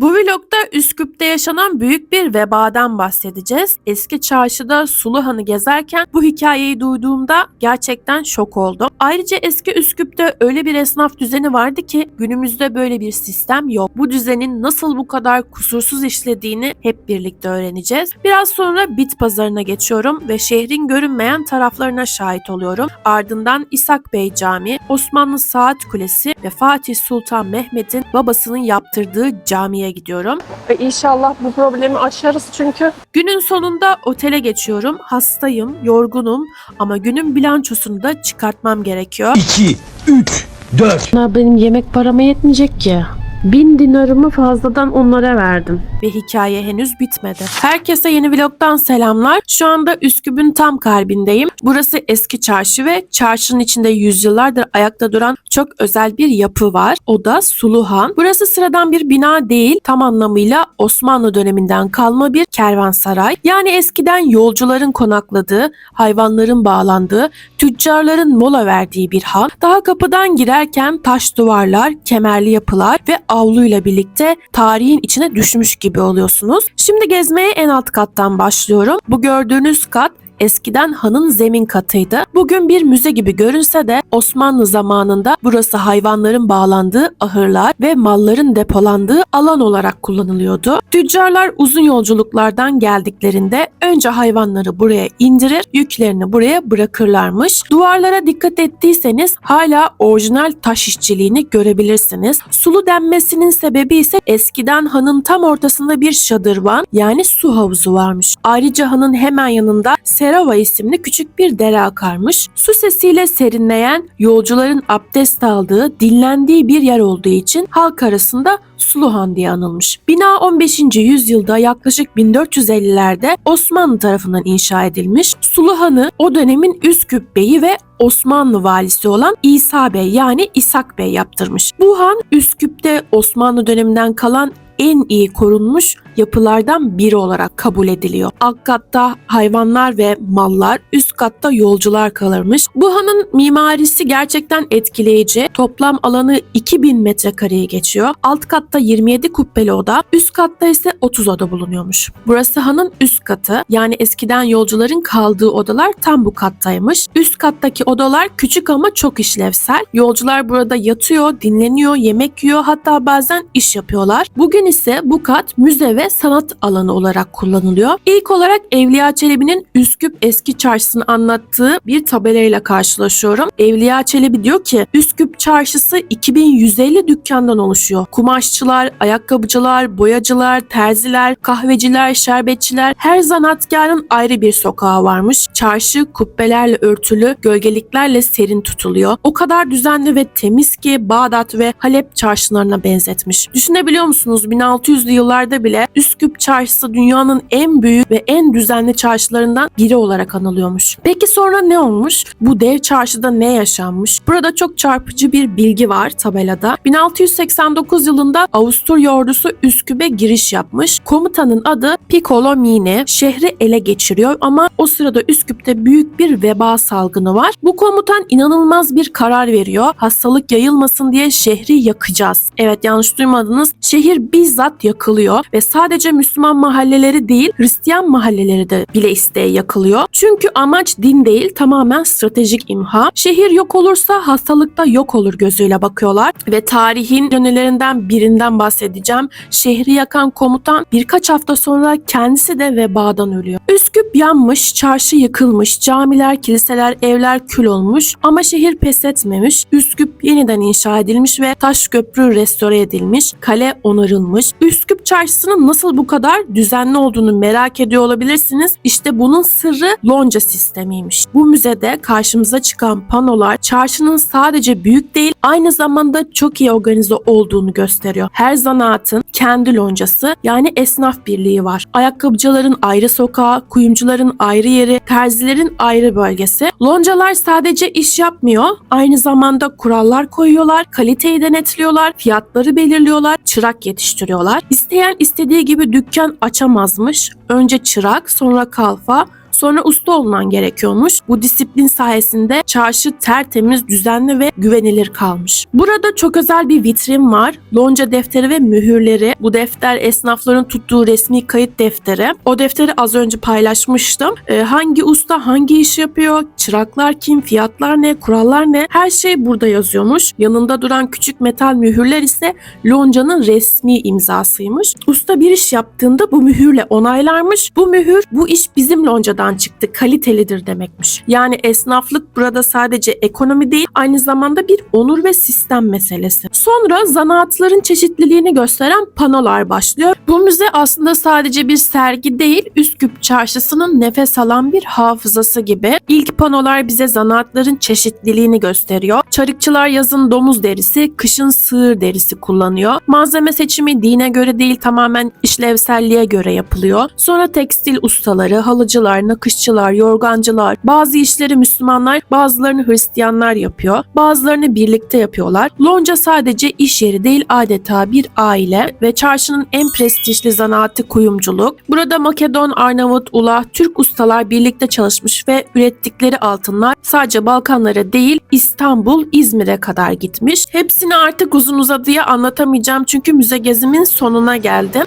Bu vlogda Üsküp'te yaşanan büyük bir vebadan bahsedeceğiz. Eski çarşıda Suluhan'ı gezerken bu hikayeyi duyduğumda gerçekten şok oldum. Ayrıca eski Üsküp'te öyle bir esnaf düzeni vardı ki günümüzde böyle bir sistem yok. Bu düzenin nasıl bu kadar kusursuz işlediğini hep birlikte öğreneceğiz. Biraz sonra bit pazarına geçiyorum ve şehrin görünmeyen taraflarına şahit oluyorum. Ardından İshak Bey Camii, Osmanlı Saat Kulesi ve Fatih Sultan Mehmet'in babasının yaptırdığı camiye gidiyorum. Ve inşallah bu problemi aşarız çünkü. Günün sonunda otele geçiyorum. Hastayım, yorgunum ama günün bilançosunu da çıkartmam gerekiyor. 2, 3, 4. Bunlar benim yemek parama yetmeyecek ki. Bin dinarımı fazladan onlara verdim. ve hikaye henüz bitmedi. Herkese yeni vlogdan selamlar. Şu anda Üsküp'ün tam kalbindeyim. Burası eski çarşı ve çarşının içinde yüzyıllardır ayakta duran çok özel bir yapı var. O da Suluhan. Burası sıradan bir bina değil, tam anlamıyla Osmanlı döneminden kalma bir kervansaray. Yani eskiden yolcuların konakladığı, hayvanların bağlandığı, tüccarların mola verdiği bir han. Daha kapıdan girerken taş duvarlar, kemerli yapılar ve avluyla birlikte tarihin içine düşmüş gibi oluyorsunuz. Şimdi gezmeye en alt kattan başlıyorum. Bu gördüğünüz kat eskiden hanın zemin katıydı. Bugün bir müze gibi görünse de Osmanlı zamanında burası hayvanların bağlandığı ahırlar ve malların depolandığı alan olarak kullanılıyordu. Tüccarlar uzun yolculuklardan geldiklerinde önce hayvanları buraya indirir, yüklerini buraya bırakırlarmış. Duvarlara dikkat ettiyseniz hala orijinal taş işçiliğini görebilirsiniz. Sulu denmesinin sebebi ise eskiden hanın tam ortasında bir şadırvan yani su havuzu varmış. Ayrıca hanın hemen yanında Serava isimli küçük bir dere akarmış. Su sesiyle serinleyen, yolcuların abdest aldığı, dinlendiği bir yer olduğu için halk arasında Suluhan diye anılmış. Bina 15. yüzyılda yaklaşık 1450'lerde Osmanlı tarafından inşa edilmiş. Suluhan'ı o dönemin Üsküp Beyi ve Osmanlı valisi olan İsa Bey yani İshak Bey yaptırmış. Bu han Üsküp'te Osmanlı döneminden kalan en iyi korunmuş yapılardan biri olarak kabul ediliyor. Alt katta hayvanlar ve mallar, üst katta yolcular kalırmış. Bu hanın mimarisi gerçekten etkileyici. Toplam alanı 2000 metrekareye geçiyor. Alt katta 27 kubbeli oda, üst katta ise 30 oda bulunuyormuş. Burası hanın üst katı. Yani eskiden yolcuların kaldığı odalar tam bu kattaymış. Üst kattaki odalar küçük ama çok işlevsel. Yolcular burada yatıyor, dinleniyor, yemek yiyor hatta bazen iş yapıyorlar. Bugün ise bu kat müze ve sanat alanı olarak kullanılıyor. İlk olarak Evliya Çelebi'nin Üsküp Eski Çarşısı'nı anlattığı bir tabelayla karşılaşıyorum. Evliya Çelebi diyor ki Üsküp Çarşısı 2150 dükkandan oluşuyor. Kumaşçılar, ayakkabıcılar, boyacılar, terziler, kahveciler, şerbetçiler her zanatkarın ayrı bir sokağı varmış. Çarşı kubbelerle örtülü, gölgeliklerle serin tutuluyor. O kadar düzenli ve temiz ki Bağdat ve Halep çarşılarına benzetmiş. Düşünebiliyor musunuz 1600'lü yıllarda bile Üsküp Çarşısı dünyanın en büyük ve en düzenli çarşılarından biri olarak anılıyormuş. Peki sonra ne olmuş? Bu dev çarşıda ne yaşanmış? Burada çok çarpıcı bir bilgi var tabelada. 1689 yılında Avusturya ordusu Üsküp'e giriş yapmış. Komutanın adı Piccolo Mini. Şehri ele geçiriyor ama o sırada Üsküp'te büyük bir veba salgını var. Bu komutan inanılmaz bir karar veriyor. Hastalık yayılmasın diye şehri yakacağız. Evet yanlış duymadınız. Şehir bizzat yakılıyor ve sadece Müslüman mahalleleri değil Hristiyan mahalleleri de bile isteye yakılıyor. Çünkü amaç din değil tamamen stratejik imha. Şehir yok olursa hastalıkta yok olur gözüyle bakıyorlar ve tarihin dönelerinden birinden bahsedeceğim. Şehri yakan komutan birkaç hafta sonra kendisi de vebadan ölüyor. Üsküp yanmış, çarşı yıkılmış, camiler, kiliseler, evler kül olmuş ama şehir pes etmemiş. Üsküp yeniden inşa edilmiş ve taş köprü restore edilmiş, kale onarılmış. Üsküp çarşısının nasıl bu kadar düzenli olduğunu merak ediyor olabilirsiniz. İşte bunun sırrı lonca sistemiymiş. Bu müzede karşımıza çıkan panolar çarşının sadece büyük değil aynı zamanda çok iyi organize olduğunu gösteriyor. Her zanaatın kendi loncası yani esnaf birliği var. Ayakkabıcıların ayrı sokağı, kuyumcuların ayrı yeri, terzilerin ayrı bölgesi. Loncalar sadece iş yapmıyor, aynı zamanda kurallar koyuyorlar, kaliteyi denetliyorlar, fiyatları belirliyorlar, çırak yetiştiriyorlar. İsteyen istediği gibi dükkan açamazmış. Önce çırak, sonra kalfa, Sonra usta olman gerekiyormuş. Bu disiplin sayesinde çarşı tertemiz, düzenli ve güvenilir kalmış. Burada çok özel bir vitrin var. Lonca defteri ve mühürleri. Bu defter esnafların tuttuğu resmi kayıt defteri. O defteri az önce paylaşmıştım. Ee, hangi usta hangi iş yapıyor, çıraklar kim, fiyatlar ne, kurallar ne her şey burada yazıyormuş. Yanında duran küçük metal mühürler ise Lonca'nın resmi imzasıymış. Usta bir iş yaptığında bu mühürle onaylarmış. Bu mühür bu iş bizim loncadan çıktı, kalitelidir demekmiş. Yani esnaflık burada sadece ekonomi değil, aynı zamanda bir onur ve sistem meselesi. Sonra zanaatların çeşitliliğini gösteren panolar başlıyor. Bu müze aslında sadece bir sergi değil, Üsküp çarşısının nefes alan bir hafızası gibi. İlk panolar bize zanaatların çeşitliliğini gösteriyor. Çarıkçılar yazın domuz derisi, kışın sığır derisi kullanıyor. Malzeme seçimi dine göre değil tamamen işlevselliğe göre yapılıyor. Sonra tekstil ustaları, halıcılar, nakışçılar, yorgancılar, bazı işleri Müslümanlar, bazılarını Hristiyanlar yapıyor. Bazılarını birlikte yapıyorlar. Lonca sadece iş yeri değil adeta bir aile ve çarşının en prestijli zanaatı kuyumculuk. Burada Makedon, Arnavut, Ula, Türk ustalar birlikte çalışmış ve ürettikleri altınlar sadece Balkanlara değil İstanbul, İzmir'e kadar gitmiş. Hepsini artık uzun uzadıya anlatamayacağım çünkü müze gezimin sonuna geldim.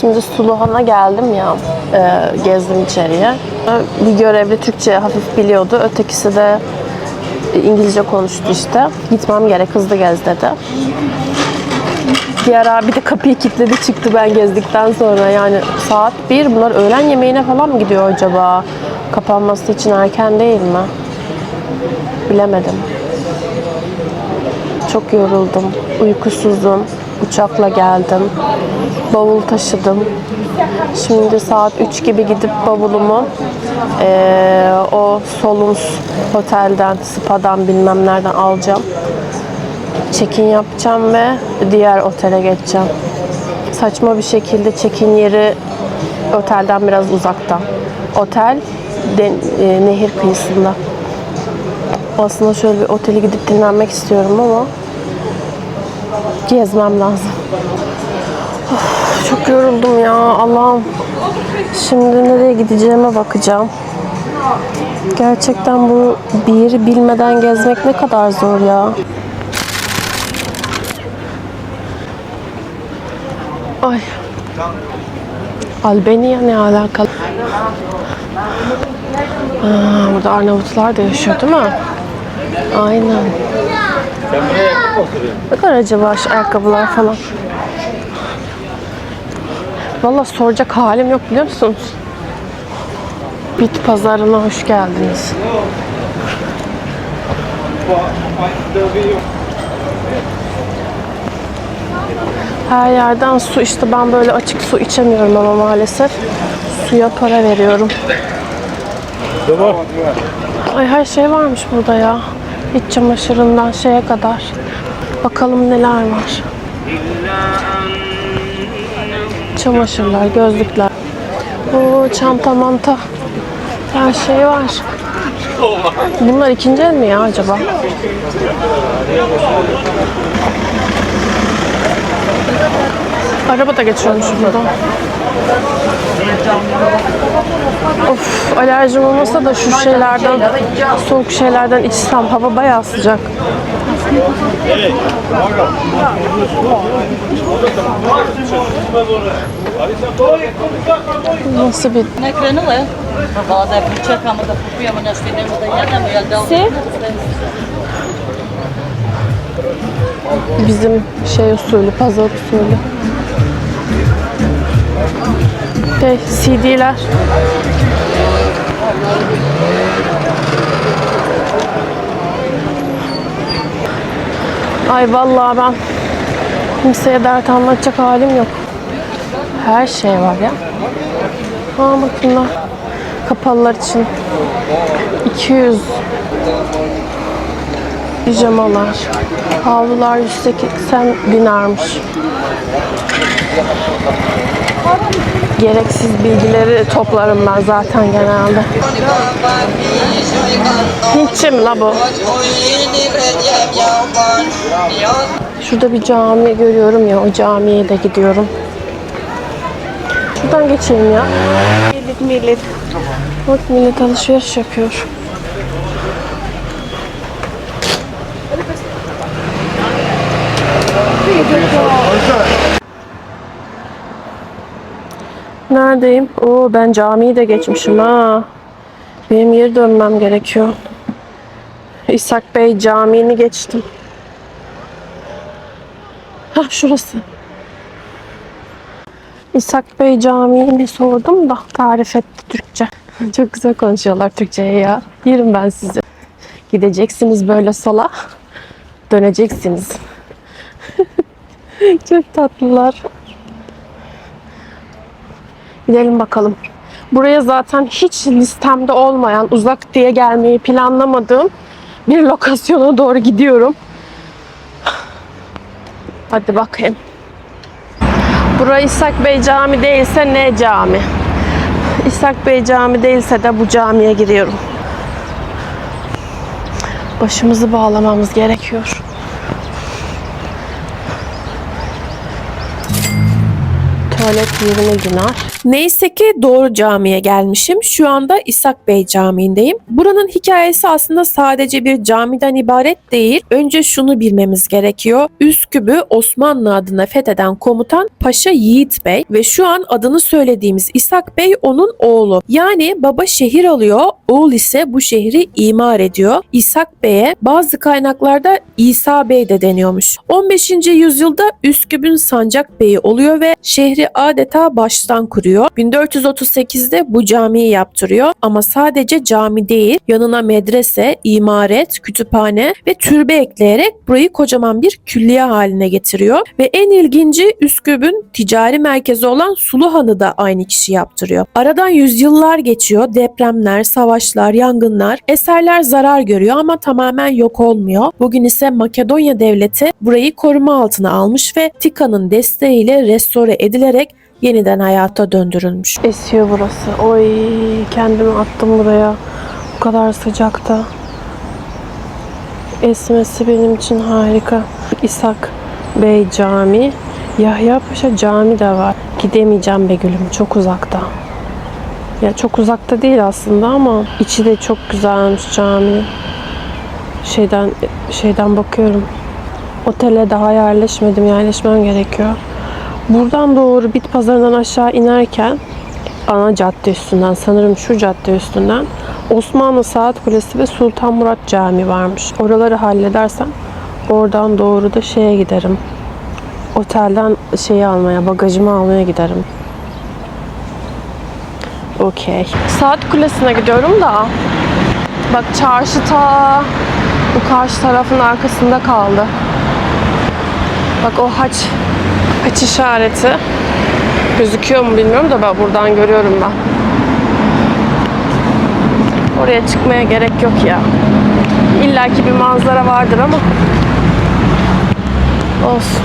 Şimdi Suluhan'a geldim ya, e, gezdim içeriye. Bir görevli Türkçe hafif biliyordu, ötekisi de İngilizce konuştu işte. Gitmem gerek, hızlı gez dedi. Diğer abi de kapıyı kilitledi çıktı ben gezdikten sonra. Yani saat 1, bunlar öğlen yemeğine falan mı gidiyor acaba? Kapanması için erken değil mi? Bilemedim. Çok yoruldum, uykusuzum. Uçakla geldim. Bavul taşıdım. Şimdi saat 3 gibi gidip bavulumu eee, o Solums otelden, spadan bilmem nereden alacağım. Check-in yapacağım ve diğer otele geçeceğim. Saçma bir şekilde check-in yeri otelden biraz uzakta. Otel den- e, nehir kıyısında. Aslında şöyle bir otele gidip dinlenmek istiyorum ama gezmem lazım. Of, çok yoruldum ya Allah'ım. Şimdi nereye gideceğime bakacağım. Gerçekten bu bir bilmeden gezmek ne kadar zor ya. Ay. Albania ne alakalı? Aa, burada Arnavutlar da yaşıyor değil mi? Aynen. Ne kadar acaba şu ayakkabılar falan? Valla soracak halim yok biliyor musunuz? Bit pazarına hoş geldiniz. Her yerden su işte ben böyle açık su içemiyorum ama maalesef suya para veriyorum. Ay her şey varmış burada ya. İç çamaşırından şeye kadar. Bakalım neler var. Çamaşırlar, gözlükler. Oo, çanta manta. Her şey var. Bunlar ikinci el mi ya acaba? Araba da geçiyormuş burada. Of alerjim olmasa da şu şeylerden, soğuk şeylerden içsem hava bayağı sıcak. Nasıl bir... Ne krenulo? Vallahi bir čekamo da kupujemo nešto i nešto da jedemo, jel da Bizim şey usulü, pazar usulü. Şey, CD'ler. Ay vallahi ben kimseye dert anlatacak halim yok. Her şey var ya. Aa bakın bunlar. Kapalılar için 200 pijamalar, havlular 180 dinarmış. Gereksiz bilgileri toplarım ben zaten genelde. Hintçe mi la bu? Şurada bir cami görüyorum ya, o camiye de gidiyorum. Şuradan geçeyim ya. Millet millet. Bak millet alışveriş yapıyor. Neredeyim? Oo ben camiyi de geçmişim ha. Benim geri dönmem gerekiyor. İshak Bey Camii'ni geçtim. Hah şurası. İshak Bey Camii'ni sordum da tarif etti Türkçe. Çok güzel konuşuyorlar Türkçe'ye ya. Yerim ben sizi. Gideceksiniz böyle sola. Döneceksiniz. Çok tatlılar. Gidelim bakalım. Buraya zaten hiç listemde olmayan, uzak diye gelmeyi planlamadığım bir lokasyona doğru gidiyorum. Hadi bakayım. Burası İshak Bey Cami değilse ne cami? İshak Bey Cami değilse de bu camiye giriyorum. Başımızı bağlamamız gerekiyor. Tuvalet 20 dinar. Neyse ki doğru camiye gelmişim. Şu anda İshak Bey Camii'ndeyim. Buranın hikayesi aslında sadece bir camiden ibaret değil. Önce şunu bilmemiz gerekiyor. Üsküp'ü Osmanlı adına fetheden komutan Paşa Yiğit Bey ve şu an adını söylediğimiz İshak Bey onun oğlu. Yani baba şehir alıyor, oğul ise bu şehri imar ediyor. İshak Bey'e bazı kaynaklarda İsa Bey de deniyormuş. 15. yüzyılda Üsküp'ün Sancak Bey'i oluyor ve şehri adeta baştan kuruyor. 1438'de bu camiyi yaptırıyor ama sadece cami değil yanına medrese, imaret, kütüphane ve türbe ekleyerek burayı kocaman bir külliye haline getiriyor. Ve en ilginci Üsküp'ün ticari merkezi olan Suluhan'ı da aynı kişi yaptırıyor. Aradan yüzyıllar geçiyor. Depremler, savaşlar, yangınlar, eserler zarar görüyor ama tamamen yok olmuyor. Bugün ise Makedonya devleti burayı koruma altına almış ve TİKA'nın desteğiyle restore edilerek yeniden hayata döndürülmüş. Esiyor burası. Oy kendimi attım buraya. Bu kadar sıcakta. Esmesi benim için harika. İshak Bey Camii. Yahya Paşa Cami de var. Gidemeyeceğim be gülüm. Çok uzakta. Ya çok uzakta değil aslında ama içi de çok güzelmiş caminin. Şeyden şeyden bakıyorum. Otele daha yerleşmedim. Yerleşmem gerekiyor. Buradan doğru bit pazarından aşağı inerken ana cadde üstünden sanırım şu cadde üstünden Osmanlı Saat Kulesi ve Sultan Murat Camii varmış. Oraları halledersem oradan doğru da şeye giderim. Otelden şeyi almaya, bagajımı almaya giderim. Okey. Saat Kulesi'ne gidiyorum da bak çarşı ta bu karşı tarafın arkasında kaldı. Bak o haç haç işareti gözüküyor mu bilmiyorum da ben buradan görüyorum ben. Oraya çıkmaya gerek yok ya. İlla ki bir manzara vardır ama olsun.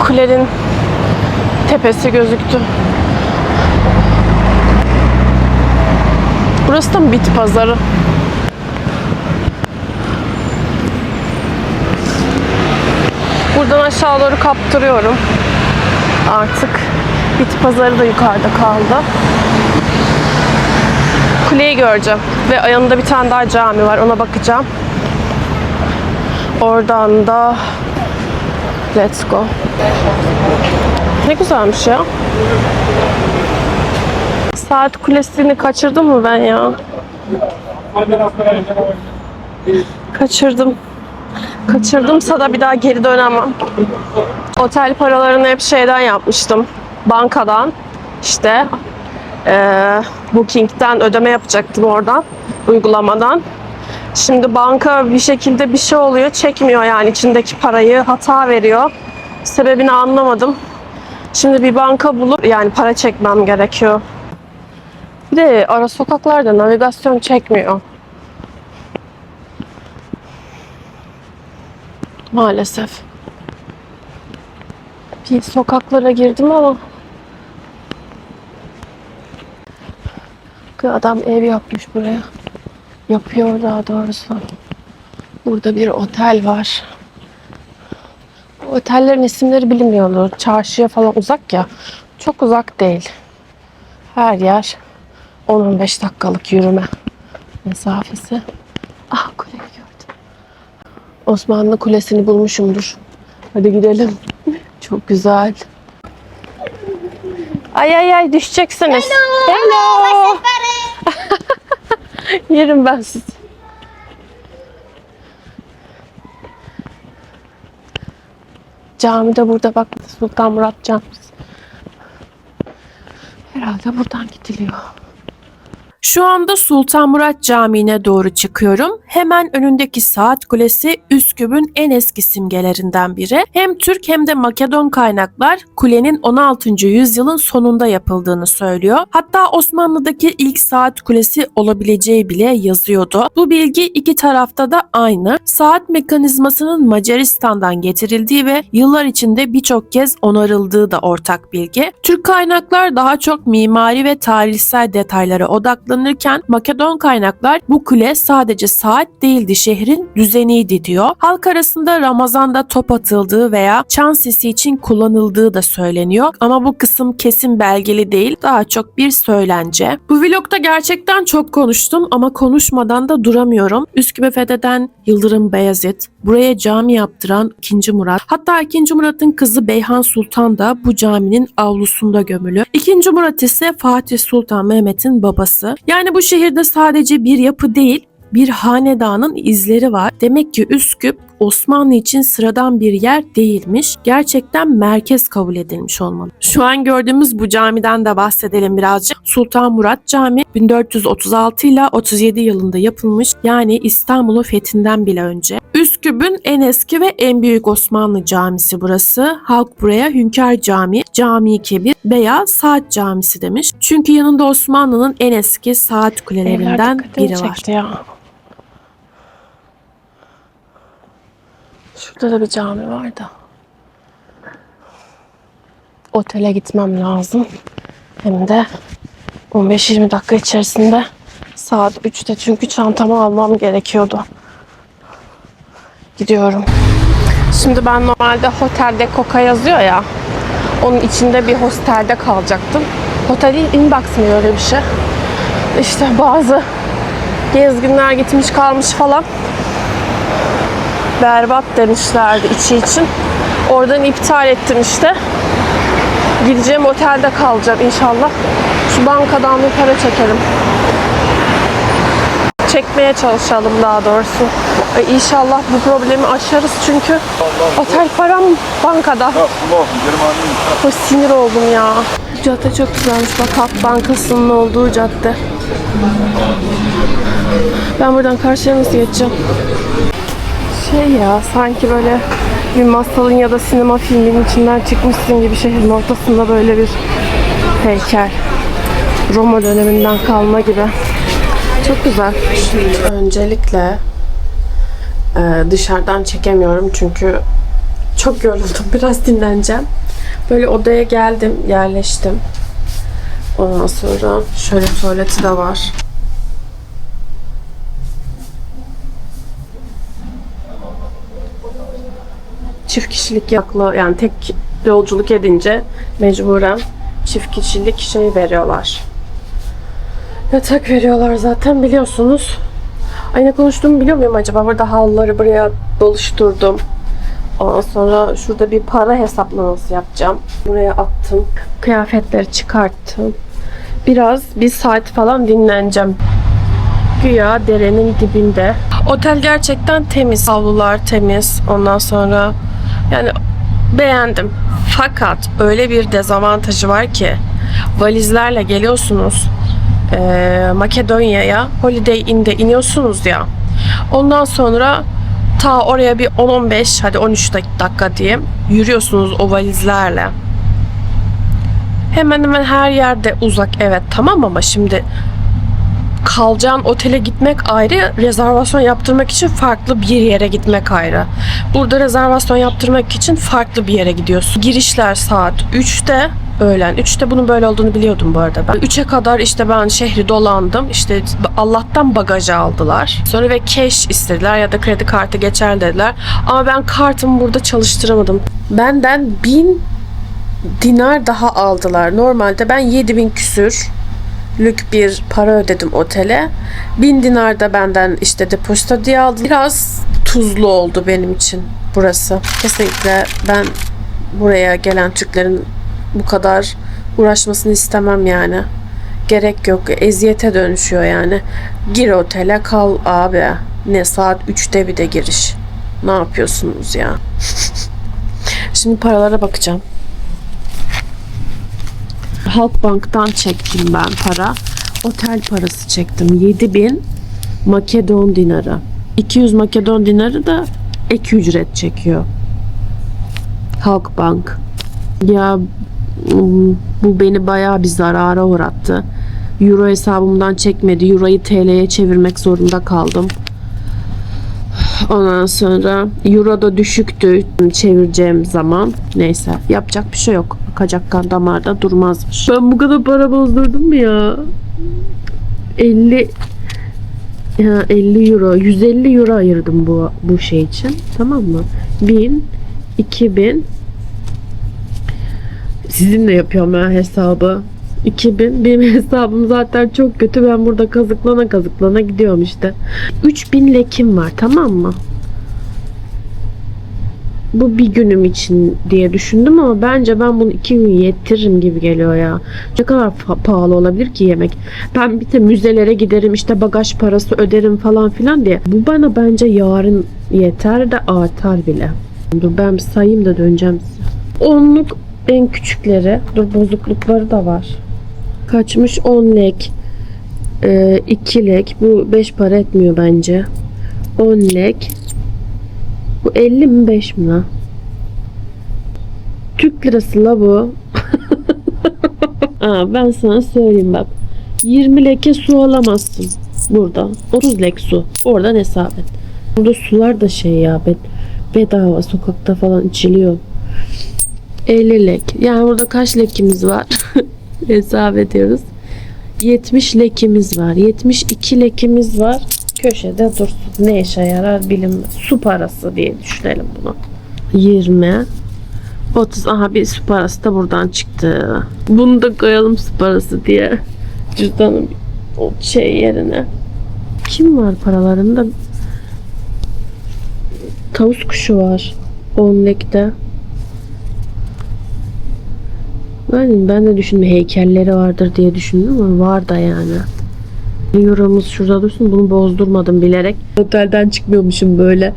Kulenin tepesi gözüktü. Burası da bit pazarı. Buradan aşağı doğru kaptırıyorum. Artık bit pazarı da yukarıda kaldı. Kuleyi göreceğim. Ve yanında bir tane daha cami var. Ona bakacağım. Oradan da let's go. Ne güzelmiş ya. Saat kulesini kaçırdım mı ben ya? Kaçırdım. Kaçırdımsa da bir daha geri dönemem. Otel paralarını hep şeyden yapmıştım. Bankadan. İşte eee Booking'den ödeme yapacaktım oradan. Uygulamadan. Şimdi banka bir şekilde bir şey oluyor. Çekmiyor yani içindeki parayı. Hata veriyor. Sebebini anlamadım. Şimdi bir banka bulup yani para çekmem gerekiyor. Bir de ara sokaklarda navigasyon çekmiyor. Maalesef. Bir sokaklara girdim ama adam ev yapmış buraya. Yapıyor daha doğrusu. Burada bir otel var. Otellerin isimleri bilinmiyordu. Çarşıya falan uzak ya. Çok uzak değil. Her yer 10-15 dakikalık yürüme mesafesi. Osmanlı Kulesi'ni bulmuşumdur. Hadi gidelim. Çok güzel. Ay ay ay düşeceksiniz. Hello. Yerim ben sizi. Cami de burada bak Sultan Murat Camisi. Herhalde buradan gidiliyor. Şu anda Sultan Murat Camii'ne doğru çıkıyorum. Hemen önündeki saat kulesi Üsküp'ün en eski simgelerinden biri. Hem Türk hem de Makedon kaynaklar kulenin 16. yüzyılın sonunda yapıldığını söylüyor. Hatta Osmanlı'daki ilk saat kulesi olabileceği bile yazıyordu. Bu bilgi iki tarafta da aynı. Saat mekanizmasının Macaristan'dan getirildiği ve yıllar içinde birçok kez onarıldığı da ortak bilgi. Türk kaynaklar daha çok mimari ve tarihsel detaylara odaklanırken Makedon kaynaklar bu kule sadece saat değildi şehrin düzeniydi diyor. Halk arasında Ramazan'da top atıldığı veya çan sesi için kullanıldığı da söyleniyor. Ama bu kısım kesin belgeli değil daha çok bir söylence. Bu vlogda gerçekten çok konuştum ama konuşmadan da duramıyorum. Üsküp'e fetheden Yıldırım Beyazıt, buraya cami yaptıran 2. Murat, hatta 2. Murat'ın kızı Beyhan Sultan da bu caminin avlusunda gömülü. 2. Murat ise Fatih Sultan Mehmet'in babası. Yani bu şehirde sadece bir yapı değil, bir hanedanın izleri var. Demek ki Üsküp Osmanlı için sıradan bir yer değilmiş. Gerçekten merkez kabul edilmiş olmalı. Şu an gördüğümüz bu camiden de bahsedelim birazcık. Sultan Murat Camii 1436 ile 37 yılında yapılmış. Yani İstanbul'un fethinden bile önce. Üsküp'ün en eski ve en büyük Osmanlı camisi burası. Halk buraya Hünkar Camii, Cami Kebir veya Saat Camisi demiş. Çünkü yanında Osmanlı'nın en eski saat kulelerinden biri var. ya. Şurada da bir cami var da. Otele gitmem lazım. Hem de 15-20 dakika içerisinde saat 3'te çünkü çantamı almam gerekiyordu. Gidiyorum. Şimdi ben normalde otelde Koka yazıyor ya. Onun içinde bir hostelde kalacaktım. Otel değil, inbox mı öyle bir şey. İşte bazı gezginler gitmiş kalmış falan. Berbat demişlerdi içi için. Oradan iptal ettim işte. Gideceğim otelde kalacağım inşallah. Şu bankadan bir para çekerim. Çekmeye çalışalım daha doğrusu. Ay, İnşallah bu problemi aşarız çünkü otel param bankada. Ay, sinir oldum ya. Cadde çok güzelmiş. Bak Halk Bankası'nın olduğu cadde. Ben buradan karşıya nasıl geçeceğim? Şey ya sanki böyle bir masalın ya da sinema filminin içinden çıkmışsın gibi şehrin ortasında böyle bir heykel. Roma döneminden kalma gibi. Çok güzel. Öncelikle e, dışarıdan çekemiyorum çünkü çok yoruldum. Biraz dinleneceğim. Böyle odaya geldim, yerleştim. Ondan sonra şöyle tuvaleti de var. Çift kişilik yakla yani tek yolculuk edince mecburen çift kişilik şey veriyorlar. Yatak veriyorlar zaten biliyorsunuz. Ay ne konuştuğumu biliyor muyum acaba? Burada havluları buraya doluşturdum. Ondan sonra şurada bir para hesaplaması yapacağım. Buraya attım. Kıyafetleri çıkarttım. Biraz bir saat falan dinleneceğim. Güya derenin dibinde. Otel gerçekten temiz. Havlular temiz. Ondan sonra yani beğendim. Fakat öyle bir dezavantajı var ki valizlerle geliyorsunuz eee, Makedonya'ya Holiday Inn'de iniyorsunuz ya. Ondan sonra ta oraya bir 10-15 hadi 13 dak- dakika diyeyim yürüyorsunuz o valizlerle. Hemen hemen her yerde uzak evet tamam ama şimdi kalacağın otele gitmek ayrı, rezervasyon yaptırmak için farklı bir yere gitmek ayrı. Burada rezervasyon yaptırmak için farklı bir yere gidiyorsun. Girişler saat 3'te, öğlen 3'te bunun böyle olduğunu biliyordum bu arada ben. 3'e kadar işte ben şehri dolandım. İşte Allah'tan bagajı aldılar. Sonra ve cash istediler ya da kredi kartı geçer dediler. Ama ben kartımı burada çalıştıramadım. Benden 1000 dinar daha aldılar. Normalde ben 7000 küsür lük bir para ödedim otele. 1000 dinar da benden işte depozito diye aldı. Biraz tuzlu oldu benim için burası. Kesinlikle ben buraya gelen Türklerin bu kadar uğraşmasını istemem yani. Gerek yok. Eziyete dönüşüyor yani. Gir otele kal abi. Ne saat 3'te bir de giriş. Ne yapıyorsunuz ya? Şimdi paralara bakacağım. Halkbank'tan çektim ben para. Otel parası çektim. 7000 Makedon dinarı. 200 Makedon dinarı da ek ücret çekiyor. Halkbank. Ya bu beni bayağı bir zarara uğrattı. Euro hesabımdan çekmedi. Euro'yu TL'ye çevirmek zorunda kaldım. Ondan sonra Euro da düşüktü çevireceğim zaman. Neyse yapacak bir şey yok. Akacak kan damarda durmazmış. Ben bu kadar para bozdurdum mu ya? 50 ya 50 euro 150 euro ayırdım bu bu şey için tamam mı 1000 2000 sizinle yapıyorum ben hesabı 2000 benim hesabım zaten çok kötü ben burada kazıklana kazıklana gidiyorum işte 3000 lekim var tamam mı bu bir günüm için diye düşündüm ama bence ben bunu iki gün yetiririm gibi geliyor ya. Ne kadar pahalı olabilir ki yemek? Ben bir de müzelere giderim işte bagaj parası öderim falan filan diye. Bu bana bence yarın yeter de artar bile. Dur ben bir sayayım da döneceğim size. Onluk en küçükleri. Dur bozuklukları da var. Kaçmış 10 lek. 2 lek. Bu 5 para etmiyor bence. 10 lek. Bu 50 mi 5 mi lan? Türk lirası la bu. Aa, ben sana söyleyeyim bak. 20 leke su alamazsın burada. 30 lek su. Oradan hesap et. Burada sular da şey ya bed bedava sokakta falan içiliyor. 50 lek. Yani burada kaç lekimiz var? Hesap ediyoruz. 70 lekimiz var. 72 lekimiz var. Köşede dursun. Ne işe yarar bilinmez. Su parası diye düşünelim bunu. 20 30 aha bir su parası da buradan çıktı. Bunu da koyalım su parası diye. Cüzdanın o şey yerine. Kim var paralarında? Tavus kuşu var. 10 lekte. Ben, ben de düşündüm heykelleri vardır diye düşündüm ama var da yani. Euromuz şurada dursun bunu bozdurmadım bilerek. Otelden çıkmıyormuşum böyle.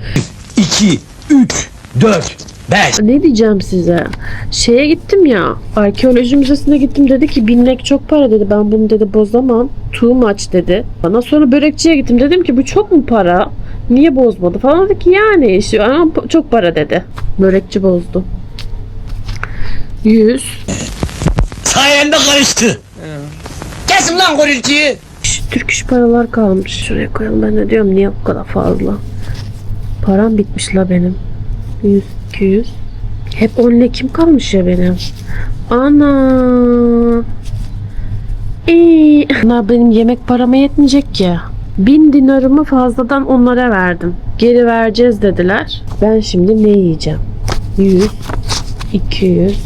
2, 3, 4, 5. Ne diyeceğim size? Şeye gittim ya. Arkeoloji müzesine gittim dedi ki binmek çok para dedi. Ben bunu dedi bozamam. Too much dedi. Bana sonra börekçiye gittim. Dedim ki bu çok mu para? Niye bozmadı falan dedi ki yani işte ama çok para dedi. Börekçi bozdu. 100 Sayende karıştı. Kesin lan gürültüyü. Türk iş paralar kalmış. Şuraya koyalım. Ben de diyorum niye bu kadar fazla? Param bitmiş la benim. 100, 200. Hep 10 lekim kalmış ya benim. Ana. İyi. Bunlar benim yemek parama yetmeyecek ki. Bin dinarımı fazladan onlara verdim. Geri vereceğiz dediler. Ben şimdi ne yiyeceğim? 100, 200,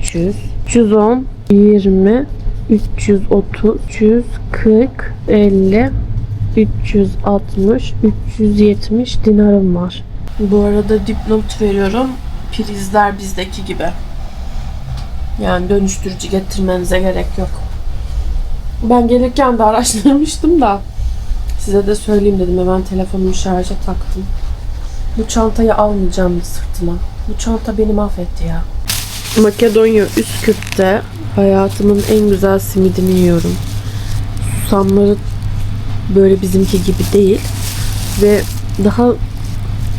300, 310, 20, 330, 340, 50, 360, 370 dinarım var. Bu arada dipnot veriyorum. Prizler bizdeki gibi. Yani dönüştürücü getirmenize gerek yok. Ben gelirken de araştırmıştım da size de söyleyeyim dedim. Hemen telefonumu şarja taktım. Bu çantayı almayacağım sırtıma. Bu çanta beni mahvetti ya. Makedonya Üsküp'te hayatımın en güzel simidini yiyorum. Susamları böyle bizimki gibi değil ve daha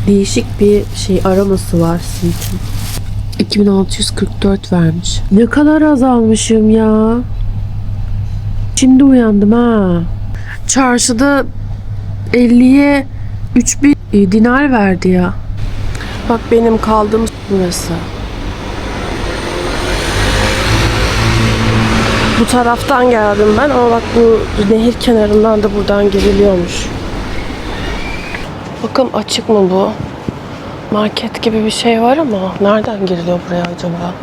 değişik bir şey aroması var simitin. 2644 vermiş. Ne kadar azalmışım ya. Şimdi uyandım ha. Çarşıda 50'ye 3000 dinar verdi ya. Bak benim kaldığım burası. Bu taraftan geldim ben ama bak bu nehir kenarından da buradan giriliyormuş. Bakın açık mı bu? Market gibi bir şey var ama nereden giriliyor buraya acaba?